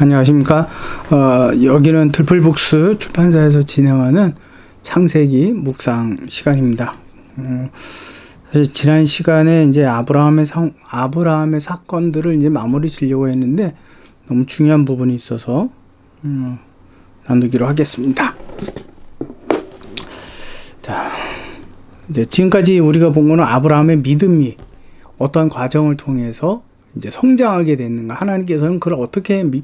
안녕하십니까. 어, 여기는 들풀북스 출판사에서 진행하는 창세기 묵상 시간입니다. 어, 사실 지난 시간에 이제 아브라함의 상, 아브라함의 사건들을 이제 마무리 지려고 했는데 너무 중요한 부분이 있어서 음, 나누기로 하겠습니다. 자, 이제 지금까지 우리가 본 거는 아브라함의 믿음이 어떤 과정을 통해서 이제 성장하게 됐는가 하나님께서는 그를 어떻게 미,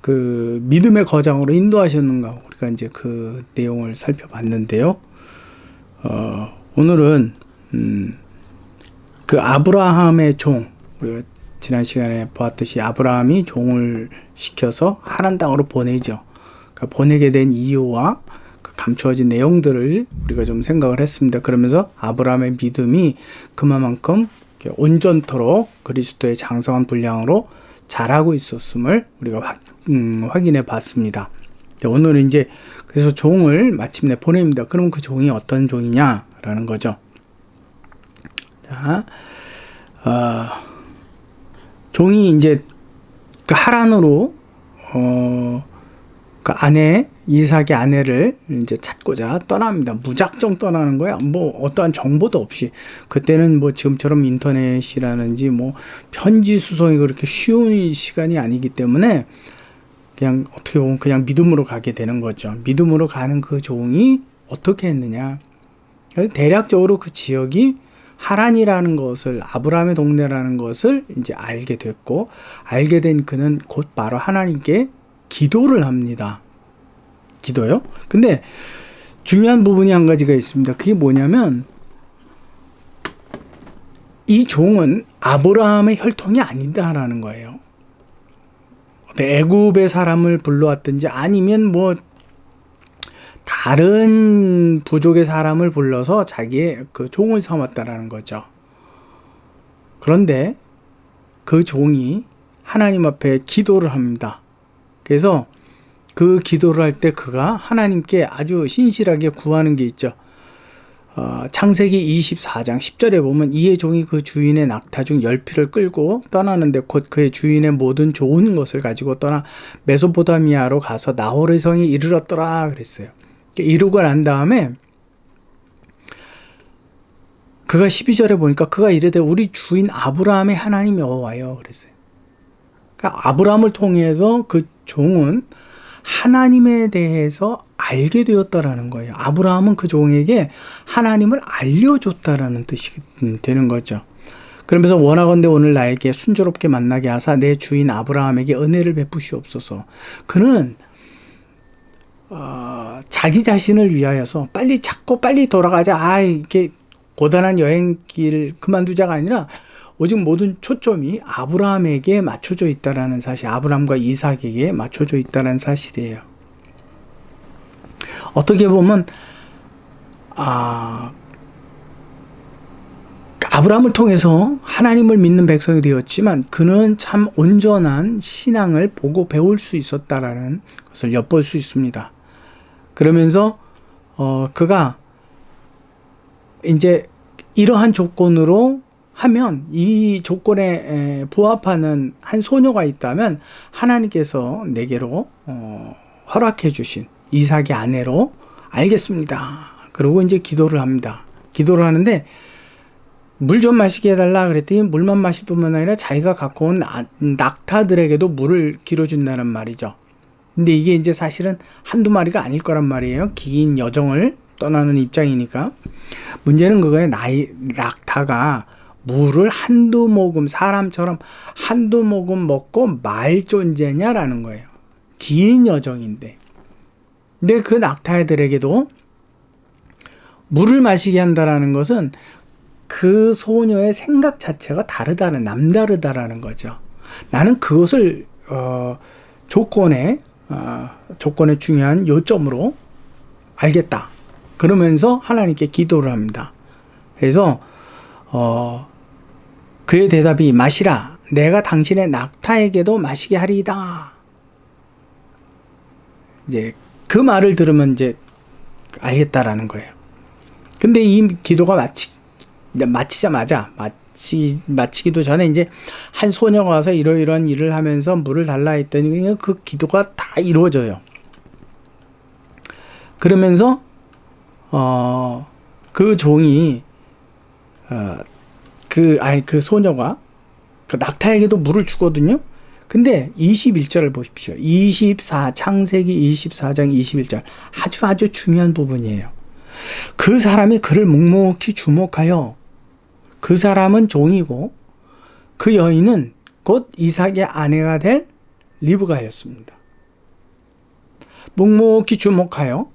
그 믿음의 거장으로 인도하셨는가 우리가 이제 그 내용을 살펴봤는데요. 어, 오늘은 음, 그 아브라함의 종 우리가 지난 시간에 보았듯이 아브라함이 종을 시켜서 하란 땅으로 보내죠. 그러니까 보내게 된 이유와 그 감추어진 내용들을 우리가 좀 생각을 했습니다. 그러면서 아브라함의 믿음이 그만큼 온전토록 그리스도의 장성한 분량으로 잘하고 있었음을 우리가 확, 음, 확인해 봤습니다. 오늘은 이제 그래서 종을 마침내 보냅니다. 그럼 그 종이 어떤 종이냐라는 거죠. 자, 어, 종이 이제 그 하란으로 어, 그 아내 이삭의 아내를 이제 찾고자 떠납니다. 무작정 떠나는 거야. 뭐 어떠한 정보도 없이 그때는 뭐 지금처럼 인터넷이라는지 뭐 편지 수송이 그렇게 쉬운 시간이 아니기 때문에 그냥 어떻게 보면 그냥 믿음으로 가게 되는 거죠. 믿음으로 가는 그 종이 어떻게 했느냐. 대략적으로 그 지역이 하란이라는 것을 아브라함의 동네라는 것을 이제 알게 됐고 알게 된 그는 곧 바로 하나님께 기도를 합니다. 기도요? 근데 중요한 부분이 한 가지가 있습니다. 그게 뭐냐면 이 종은 아브라함의 혈통이 아니다라는 거예요. 애굽의 사람을 불러왔든지 아니면 뭐 다른 부족의 사람을 불러서 자기의 그 종을 삼았다라는 거죠. 그런데 그 종이 하나님 앞에 기도를 합니다. 그래서 그 기도를 할 때 그가 하나님께 아주 신실하게 구하는 게 있죠. 어, 창세기 24장 10절에 보면 이의 종이 그 주인의 낙타 중 열피를 끌고 떠나는데 곧 그의 주인의 모든 좋은 것을 가지고 떠나 메소포타미아로 가서 나홀의 성에 이르렀더라 그랬어요. 이루고 난 다음에 그가 12절에 보니까 그가 이르되 우리 주인 아브라함의 하나님이 어와요 그랬어요. 그러니까 아브라함을 통해서 그 종은 하나님에 대해서 알게 되었다라는 거예요. 아브라함은 그 종에게 하나님을 알려줬다라는 뜻이 되는 거죠. 그러면서 원하건대 오늘 나에게 순조롭게 만나게 하사 내 주인 아브라함에게 은혜를 베푸시옵소서. 그는 어, 자기 자신을 위하여서 빨리 찾고 빨리 돌아가자. 아, 이게 고단한 여행길 그만두자가 아니라 오직 모든 초점이 아브라함에게 맞춰져 있다라는 사실, 아브라함과 이삭에게 맞춰져 있다는 사실이에요. 어떻게 보면 아 아브라함을 통해서 하나님을 믿는 백성이 되었지만 그는 참 온전한 신앙을 보고 배울 수 있었다라는 것을 엿볼 수 있습니다. 그러면서 어 그가 이제 이러한 조건으로 하면 이 조건에 부합하는 한 소녀가 있다면 하나님께서 내게로 어, 허락해 주신 이삭의 아내로 알겠습니다. 그리고 이제 기도를 합니다. 기도를 하는데 물 좀 마시게 해달라 그랬더니 물만 마실 뿐만 아니라 자기가 갖고 온 낙타들에게도 물을 길어준다는 말이죠. 근데 이게 이제 사실은 한두 마리가 아닐 거란 말이에요. 긴 여정을 떠나는 입장이니까. 문제는 그거에 나이, 낙타가 물을 한두 모금 사람처럼 한두 모금 먹고 말 존재냐라는 거예요. 긴 여정인데. 근데 그 낙타애들에게도 물을 마시게 한다라는 것은 그 소녀의 생각 자체가 다르다는 남다르다라는 거죠. 나는 그것을 어, 조건에 어, 조건의 중요한 요점으로 알겠다. 그러면서 하나님께 기도를 합니다. 그래서 어, 그의 대답이 마시라. 내가 당신의 낙타에게도 마시게 하리이다. 이제 그 말을 들으면 이제 알겠다라는 거예요. 근데 이 기도가 마치, 마치자마자, 마치 마치기도 전에 이제 한 소녀가 와서 이러이러한 일을 하면서 물을 달라 했더니 그 기도가 다 이루어져요. 그러면서 어 그 종이 어 그 아니 그 소녀가 그 낙타에게도 물을 주거든요. 근데 21절을 보십시오. 24 창세기 24장 21절 아주 아주 중요한 부분이에요. 그 사람이 그를 묵묵히 주목하여 그 사람은 종이고 그 여인은 곧 이삭의 아내가 될 리브가였습니다. 묵묵히 주목하여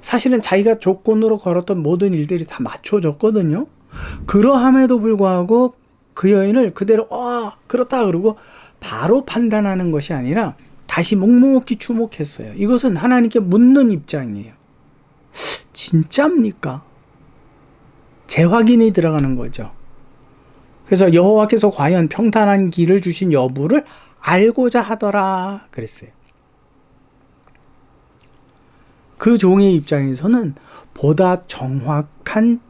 사실은 자기가 조건으로 걸었던 모든 일들이 다 맞춰졌거든요. 그러함에도 불구하고 그 여인을 그대로 아 그렇다 그러고 바로 판단하는 것이 아니라 다시 묵묵히 주목했어요. 이것은 하나님께 묻는 입장이에요. 진짜입니까? 재확인이 들어가는 거죠. 그래서 여호와께서 과연 평탄한 길을 주신 여부를 알고자 하더라 그랬어요. 그 종의 입장에서는 보다 정확한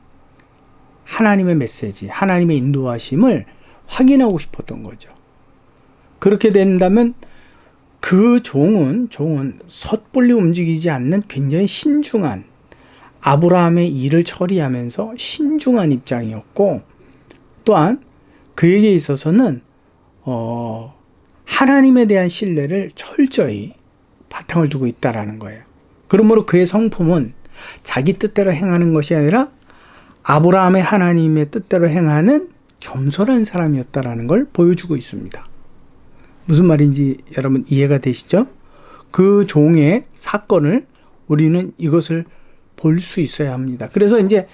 하나님의 메시지, 하나님의 인도하심을 확인하고 싶었던 거죠. 그렇게 된다면 그 종은 종은 섣불리 움직이지 않는 굉장히 신중한 아브라함의 일을 처리하면서 신중한 입장이었고 또한 그에게 있어서는 어 하나님에 대한 신뢰를 철저히 바탕을 두고 있다라는 거예요. 그러므로 그의 성품은 자기 뜻대로 행하는 것이 아니라 아브라함의 하나님의 뜻대로 행하는 겸손한 사람이었다라는 걸 보여주고 있습니다. 무슨 말인지 여러분 이해가 되시죠? 그 종의 사건을 우리는 이것을 볼 수 있어야 합니다. 그래서 이제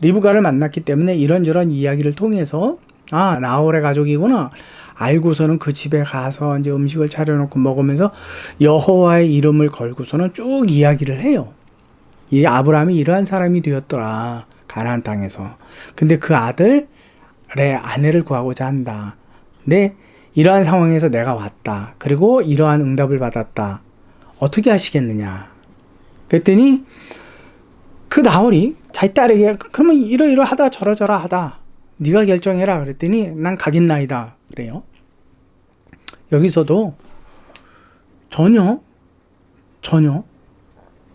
리브가를 만났기 때문에 이런저런 이야기를 통해서 아 나홀의 가족이구나 알고서는 그 집에 가서 이제 음식을 차려놓고 먹으면서 여호와의 이름을 걸고서는 쭉 이야기를 해요. 이 아브라함이 이러한 사람이 되었더라 가나안 땅에서. 근데 그 아들의 아내를 구하고자 한다. 근 이러한 상황에서 내가 왔다. 그리고 이러한 응답을 받았다. 어떻게 하시겠느냐? 그랬더니 그 나홀이 자기 딸에게 그러면 이러이러하다 저러저러하다. 네가 결정해라 그랬더니 난 가겠나이다 그래요. 여기서도 전혀 전혀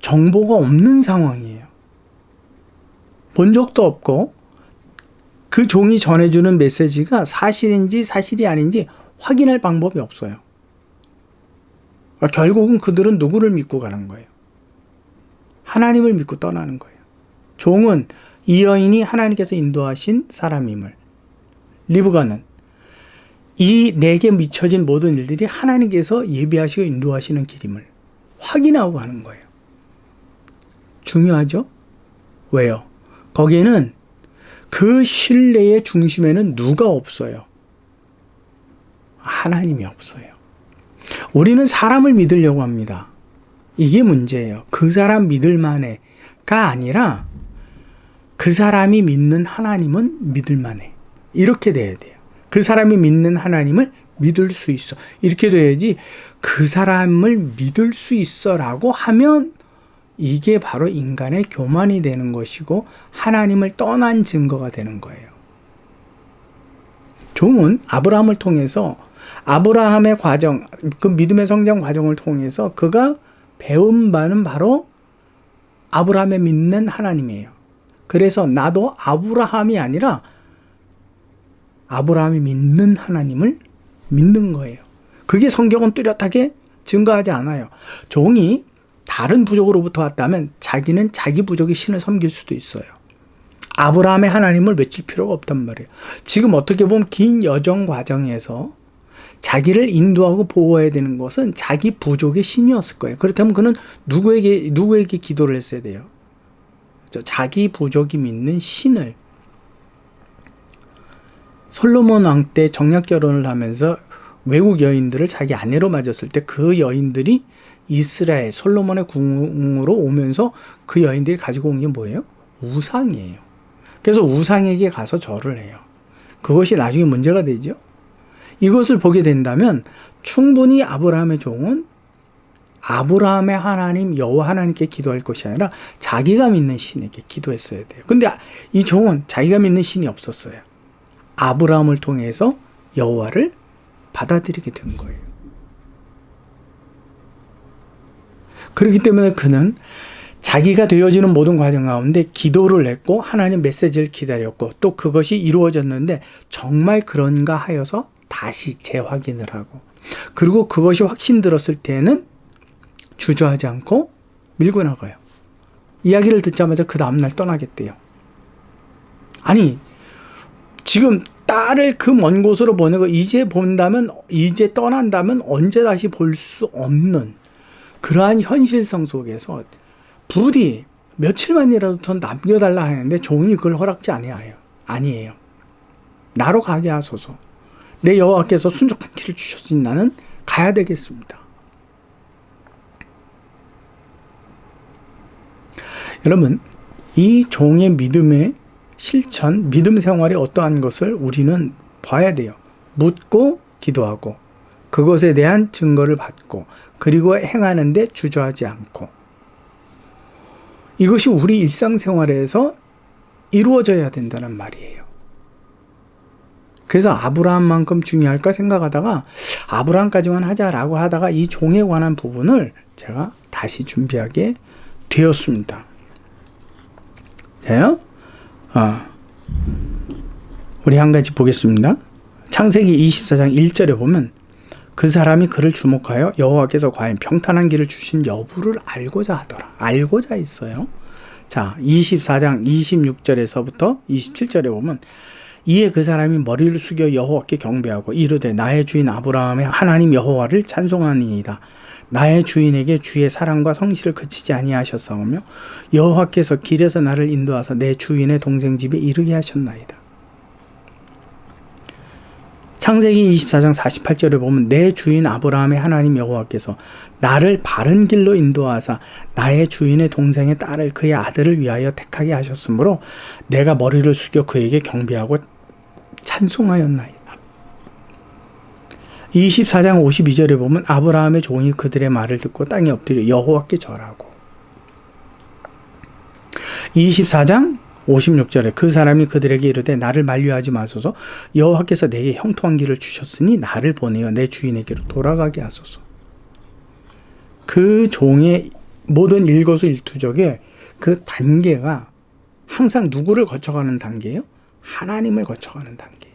정보가 없는 상황이에요. 본 적도 없고 그 종이 전해주는 메시지가 사실인지 사실이 아닌지 확인할 방법이 없어요. 결국은 그들은 누구를 믿고 가는 거예요? 하나님을 믿고 떠나는 거예요. 종은 이 여인이 하나님께서 인도하신 사람임을 리브가는 이 내게 미쳐진 모든 일들이 하나님께서 예비하시고 인도하시는 길임을 확인하고 가는 거예요. 중요하죠? 왜요? 거기에는 그 신뢰의 중심에는 누가 없어요? 하나님이 없어요. 우리는 사람을 믿으려고 합니다. 이게 문제예요. 그 사람 믿을 만해가 아니라 그 사람이 믿는 하나님은 믿을 만해. 이렇게 돼야 돼요. 그 사람이 믿는 하나님을 믿을 수 있어. 이렇게 돼야지 그 사람을 믿을 수 있어라고 하면 이게 바로 인간의 교만이 되는 것이고 하나님을 떠난 증거가 되는 거예요. 종은 아브라함을 통해서 아브라함의 과정, 그 믿음의 성장 과정을 통해서 그가 배운 바는 바로 아브라함의 믿는 하나님이에요. 그래서 나도 아브라함이 아니라 아브라함이 믿는 하나님을 믿는 거예요. 그게 성경은 뚜렷하게 증거하지 않아요. 종이 다른 부족으로부터 왔다면 자기는 자기 부족의 신을 섬길 수도 있어요. 아브라함의 하나님을 외칠 필요가 없단 말이에요. 지금 어떻게 보면 긴 여정 과정에서 자기를 인도하고 보호해야 되는 것은 자기 부족의 신이었을 거예요. 그렇다면 그는 누구에게 누구에게 기도를 했어야 돼요? 자기 부족이 믿는 신을 솔로몬 왕 때 정략 결혼을 하면서 외국 여인들을 자기 아내로 맞았을 때 그 여인들이 이스라엘 솔로몬의 궁으로 오면서 그 여인들이 가지고 온 게 뭐예요? 우상이에요. 그래서 우상에게 가서 절을 해요. 그것이 나중에 문제가 되죠. 이것을 보게 된다면 충분히 아브라함의 종은 아브라함의 하나님 여호와 하나님께 기도할 것이 아니라 자기가 믿는 신에게 기도했어야 돼요. 근데 이 종은 자기가 믿는 신이 없었어요. 아브라함을 통해서 여호와를 받아들이게 된 거예요. 그렇기 때문에 그는 자기가 되어지는 모든 과정 가운데 기도를 했고 하나님 메시지를 기다렸고 또 그것이 이루어졌는데 정말 그런가 하여서 다시 재확인을 하고 그리고 그것이 확신 들었을 때는 주저하지 않고 밀고 나가요. 이야기를 듣자마자 그 다음날 떠나겠대요. 아니, 지금 딸을 그 먼 곳으로 보내고 이제 본다면, 이제 떠난다면 언제 다시 볼 수 없는 그러한 현실성 속에서 부디 며칠만이라도 더 남겨달라 하는데 종이 그걸 허락지 아니에요. 아니에요. 나로 가게 하소서. 내 여호와께서 순적한 길을 주셨으니 나는 가야 되겠습니다. 여러분, 이 종의 믿음의 실천, 믿음 생활이 어떠한 것을 우리는 봐야 돼요. 묻고 기도하고 그것에 대한 증거를 받고 그리고 행하는데 주저하지 않고 이것이 우리 일상생활에서 이루어져야 된다는 말이에요. 그래서 아브라함만큼 중요할까 생각하다가 아브라함까지만 하자라고 하다가 이 종에 관한 부분을 제가 다시 준비하게 되었습니다. 돼요? 어. 우리 한 가지 보겠습니다. 창세기 24장 1절에 보면 그 사람이 그를 주목하여 여호와께서 과연 평탄한 길을 주신 여부를 알고자 하더라. 알고자 있어요. 자, 24장 26절에서부터 27절에 보면 이에 그 사람이 머리를 숙여 여호와께 경배하고 이르되 나의 주인 아브라함의 하나님 여호와를 찬송하니이다. 나의 주인에게 주의 사랑과 성실을 그치지 아니하셨사오며 여호와께서 길에서 나를 인도하사 내 주인의 동생 집에 이르게 하셨나이다. 창세기 24장 48절에 보면 내 주인 아브라함의 하나님 여호와께서 나를 바른 길로 인도하사 나의 주인의 동생의 딸을 그의 아들을 위하여 택하게 하셨으므로 내가 머리를 숙여 그에게 경배하고 찬송하였나이다. 24장 52절에 보면 아브라함의 종이 그들의 말을 듣고 땅에 엎드려 여호와께 절하고 24장 56절에 그 사람이 그들에게 이르되 나를 만류하지 마소서 여호와께서 내게 형통한 길을 주셨으니 나를 보내어 내 주인에게로 돌아가게 하소서. 그 종의 모든 일거수일투족의 그 단계가 항상 누구를 거쳐가는 단계예요? 하나님을 거쳐가는 단계예요.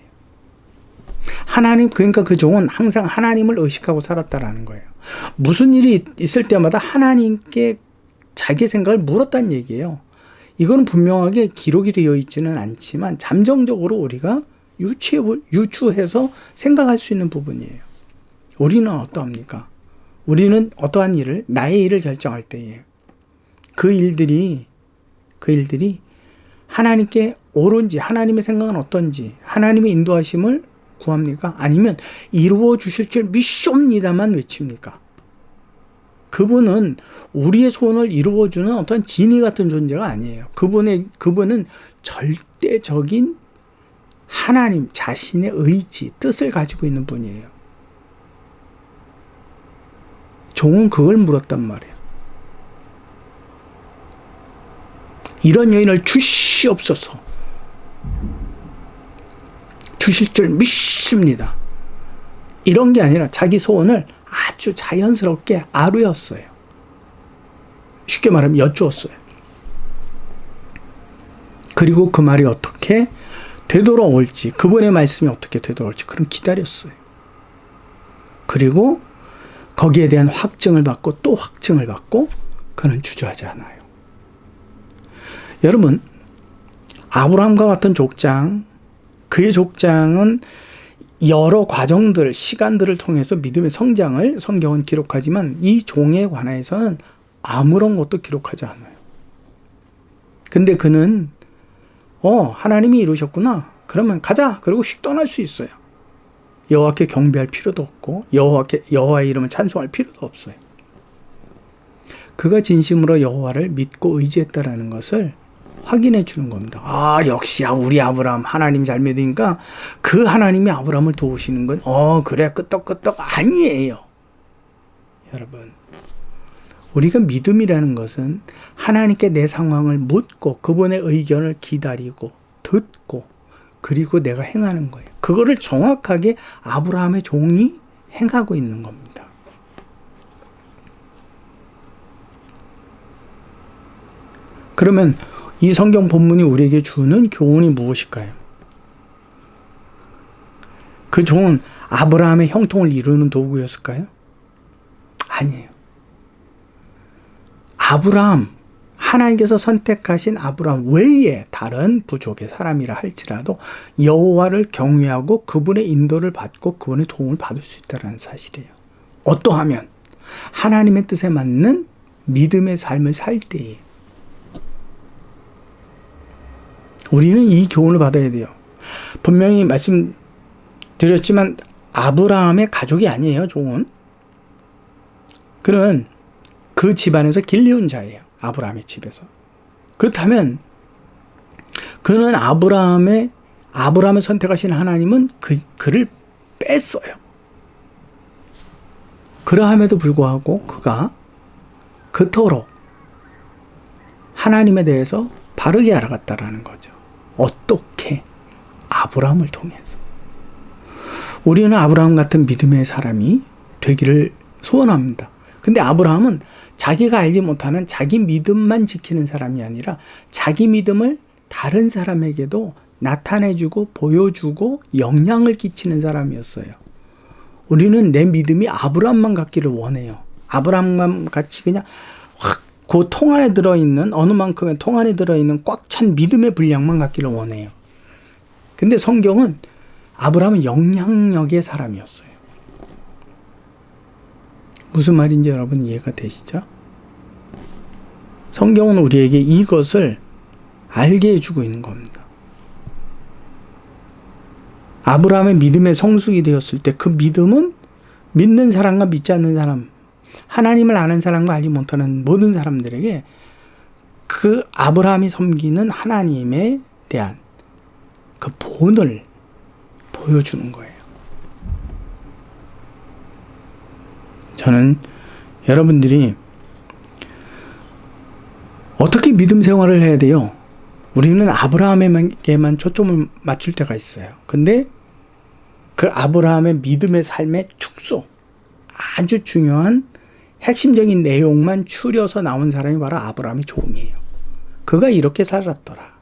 하나님 그러니까 그 종은 항상 하나님을 의식하고 살았다라는 거예요. 무슨 일이 있을 때마다 하나님께 자기 생각을 물었다는 얘기예요. 이거는 분명하게 기록이 되어 있지는 않지만 잠정적으로 우리가 유추해, 유추해서 생각할 수 있는 부분이에요. 우리는 어떠합니까? 우리는 어떠한 일을, 나의 일을 결정할 때에 그 일들이, 그 일들이 하나님께 옳은지, 하나님의 생각은 어떤지, 하나님의 인도하심을 구합니까? 아니면 이루어 주실 줄 믿습니다만 외칩니까? 그분은 우리의 소원을 이루어주는 어떤 진이 같은 존재가 아니에요. 그분의, 그분은 절대적인 하나님 자신의 의지, 뜻을 가지고 있는 분이에요. 종은 그걸 물었단 말이에요. 이런 여인을 주시옵소서. 주실 줄 믿습니다. 이런 게 아니라 자기 소원을 아주 자연스럽게 아루였어요. 쉽게 말하면 여쭈었어요. 그리고 그 말이 어떻게 되돌아올지, 그분의 말씀이 어떻게 되돌아올지, 그럼 기다렸어요. 그리고 거기에 대한 확증을 받고 또 확증을 받고 그는 주저하지 않아요. 여러분, 아브라함과 같은 족장, 그의 족장은 여러 과정들, 시간들을 통해서 믿음의 성장을 성경은 기록하지만 이 종에 관해서는 아무런 것도 기록하지 않아요. 근데 그는 어, 하나님이 이루셨구나. 그러면 가자. 그리고 휙 떠날 수 있어요. 여호와께 경배할 필요도 없고 여호와께 여호와의 이름을 찬송할 필요도 없어요. 그가 진심으로 여호와를 믿고 의지했다라는 것을 확인해 주는 겁니다. 아, 역시 우리 아브라함 하나님 잘 믿으니까 그 하나님이 아브라함을 도우시는 건 어, 그래 끄떡끄떡 아니에요. 여러분. 우리가 믿음이라는 것은 하나님께 내 상황을 묻고 그분의 의견을 기다리고 듣고 그리고 내가 행하는 거예요. 그거를 정확하게 아브라함의 종이 행하고 있는 겁니다. 그러면 이 성경 본문이 우리에게 주는 교훈이 무엇일까요? 그 종은 아브라함의 형통을 이루는 도구였을까요? 아니에요. 아브라함, 하나님께서 선택하신 아브라함 외에 다른 부족의 사람이라 할지라도 여호와를 경외하고 그분의 인도를 받고 그분의 도움을 받을 수 있다는 사실이에요. 어떠하면 하나님의 뜻에 맞는 믿음의 삶을 살 때에 우리는 이 교훈을 받아야 돼요. 분명히 말씀드렸지만 아브라함의 가족이 아니에요, 종은. 그는 그 집안에서 길리온 자예요. 아브라함의 집에서. 그렇다면 그는 아브라함의 아브라함을 선택하신 하나님은 그 그를 뺐어요. 그러함에도 불구하고 그가 그토록 하나님에 대해서 바르게 알아갔다라는 거죠. 어떻게 아브라함을 통해서 우리는 아브라함 같은 믿음의 사람이 되기를 소원합니다. 근데 아브라함은 자기가 알지 못하는 자기 믿음만 지키는 사람이 아니라 자기 믿음을 다른 사람에게도 나타내주고 보여주고 영향을 끼치는 사람이었어요. 우리는 내 믿음이 아브라함만 같기를 원해요. 아브라함만 같이 그냥 확 그 통 안에 들어있는 어느 만큼의 통 안에 들어있는 꽉 찬 믿음의 분량만 갖기를 원해요. 근데 성경은 아브라함은 영향력의 사람이었어요. 무슨 말인지 여러분 이해가 되시죠? 성경은 우리에게 이것을 알게 해주고 있는 겁니다. 아브라함의 믿음의 성숙이 되었을 때 그 믿음은 믿는 사람과 믿지 않는 사람, 하나님을 아는 사람과 알지 못하는 모든 사람들에게 그 아브라함이 섬기는 하나님에 대한 그 본을 보여주는 거예요. 저는 여러분들이 어떻게 믿음 생활을 해야 돼요? 우리는 아브라함에게만 초점을 맞출 때가 있어요. 근데 그 아브라함의 믿음의 삶의 축소, 아주 중요한 핵심적인 내용만 추려서 나온 사람이 바로 아브라함의 종이에요. 그가 이렇게 살았더라.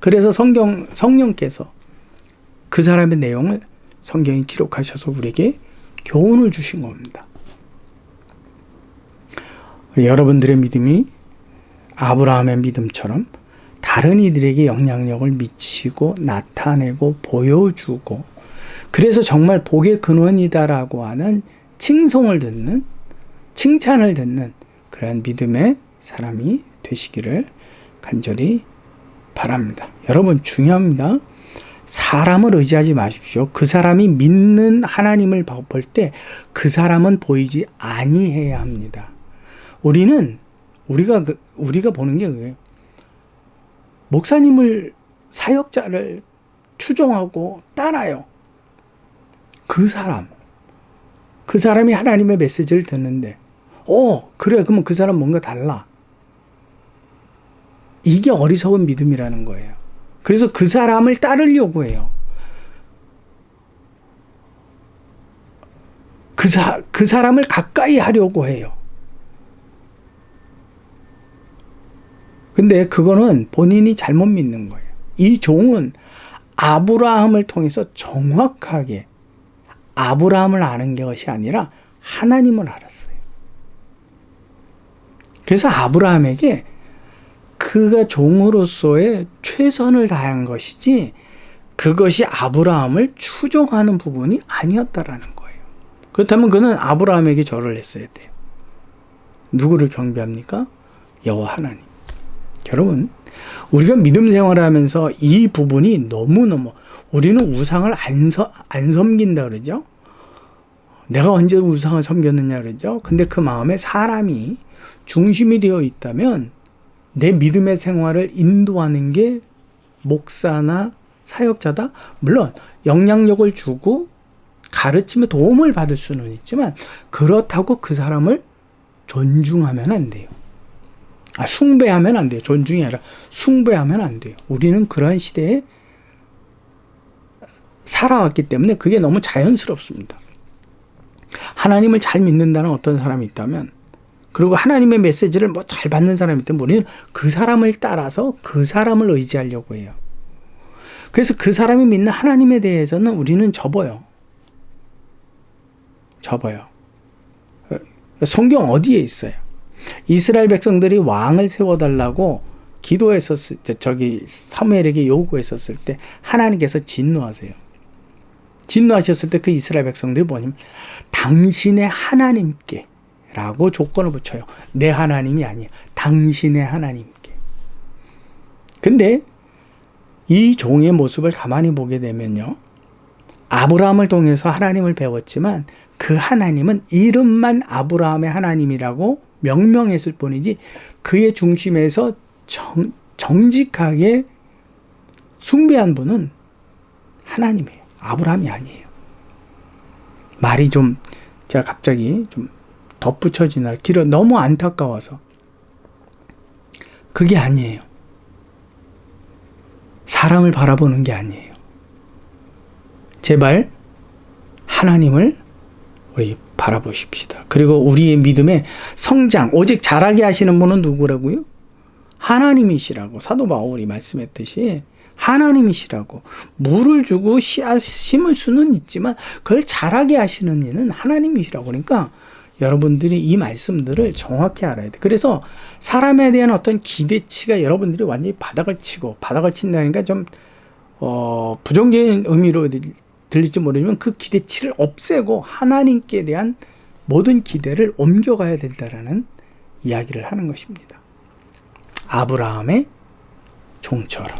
그래서 성경, 성령께서 그 사람의 내용을 성경에 기록하셔서 우리에게 교훈을 주신 겁니다. 여러분들의 믿음이 아브라함의 믿음처럼 다른 이들에게 영향력을 미치고 나타내고 보여주고 그래서 정말 복의 근원이다라고 하는 칭송을 듣는 칭찬을 듣는 그러한 믿음의 사람이 되시기를 간절히 바랍니다. 여러분 중요합니다. 사람을 의지하지 마십시오. 그 사람이 믿는 하나님을 볼 때 그 사람은 보이지 아니해야 합니다. 우리는 우리가 그, 우리가 보는 게 그거예요. 목사님을 사역자를 추종하고 따라요. 그 사람 그 사람이 하나님의 메시지를 듣는데 어 그래 그러면 그 사람 뭔가 달라. 이게 어리석은 믿음이라는 거예요. 그래서 그 사람을 따르려고 해요. 그, 사, 그 사람을 가까이 하려고 해요. 근데 그거는 본인이 잘못 믿는 거예요. 이 종은 아브라함을 통해서 정확하게 아브라함을 아는 것이 아니라 하나님을 알았어요. 그래서 아브라함에게 그가 종으로서의 최선을 다한 것이지 그것이 아브라함을 추종하는 부분이 아니었다라는 거예요. 그렇다면 그는 아브라함에게 절을 했어야 돼요. 누구를 경배합니까? 여호와 하나님. 여러분, 우리가 믿음 생활을 하면서 이 부분이 너무너무 우리는 우상을 안, 서, 안 섬긴다 그러죠. 내가 언제 우상을 섬겼느냐 그러죠. 근데 그 마음에 사람이 중심이 되어 있다면 내 믿음의 생활을 인도하는 게 목사나 사역자다. 물론 영향력을 주고 가르침에 도움을 받을 수는 있지만 그렇다고 그 사람을 존중하면 안 돼요. 아, 숭배하면 안 돼요. 존중이 아니라 숭배하면 안 돼요. 우리는 그러한 시대에 살아왔기 때문에 그게 너무 자연스럽습니다. 하나님을 잘 믿는다는 어떤 사람이 있다면 그리고 하나님의 메시지를 뭐 잘 받는 사람이 있다면 우리는 그 사람을 따라서 그 사람을 의지하려고 해요. 그래서 그 사람이 믿는 하나님에 대해서는 우리는 접어요. 접어요. 성경 어디에 있어요? 이스라엘 백성들이 왕을 세워달라고 기도했었을 때, 저기 사무엘에게 요구했었을 때 하나님께서 진노하세요. 진노하셨을 때 그 이스라엘 백성들이 뭐냐면 당신의 하나님께 라고 조건을 붙여요. 내 하나님이 아니에요. 당신의 하나님께. 근데 이 종의 모습을 가만히 보게 되면요. 아브라함을 통해서 하나님을 배웠지만 그 하나님은 이름만 아브라함의 하나님이라고 명명했을 뿐이지 그의 중심에서 정, 정직하게 숭배한 분은 하나님이에요. 아브라함이 아니에요. 말이 좀 제가 갑자기 좀 덧붙여지나 길어 너무 안타까워서 그게 아니에요. 사람을 바라보는 게 아니에요. 제발 하나님을 우리 바라보십시다. 그리고 우리의 믿음의 성장, 오직 자라게 하시는 분은 누구라고요? 하나님이시라고 사도 바울이 말씀했듯이 하나님이시라고 물을 주고 씨앗 심을 수는 있지만 그걸 자라게 하시는 이는 하나님이시라고 그러니까 여러분들이 이 말씀들을 정확히 알아야 돼. 그래서 사람에 대한 어떤 기대치가 여러분들이 완전히 바닥을 치고 바닥을 친다니까 좀 어, 부정적인 의미로 들릴지 모르지만 그 기대치를 없애고 하나님께 대한 모든 기대를 옮겨가야 된다라는 이야기를 하는 것입니다. 아브라함의 종처럼.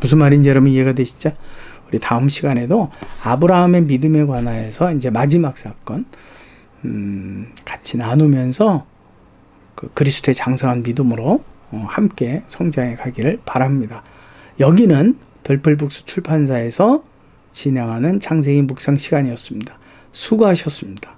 무슨 말인지 여러분 이해가 되시죠? 우리 다음 시간에도 아브라함의 믿음에 관하여서 이제 마지막 사건, 음, 같이 나누면서 그 그리스도의 장성한 믿음으로 어, 함께 성장해 가기를 바랍니다. 여기는 덜플북스 출판사에서 진행하는 창세기 묵상 시간이었습니다. 수고하셨습니다.